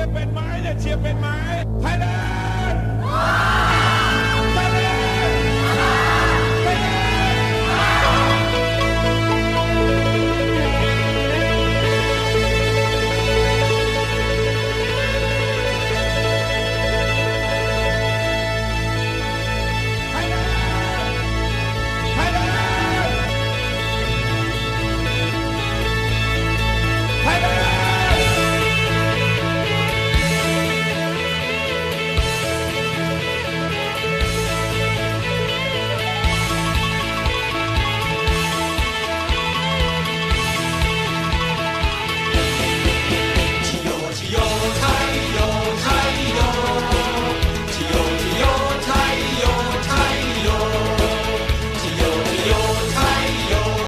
เชียร์เป็นไม้เนี่ยเชียร์เป็นไม้ไทยแลนด์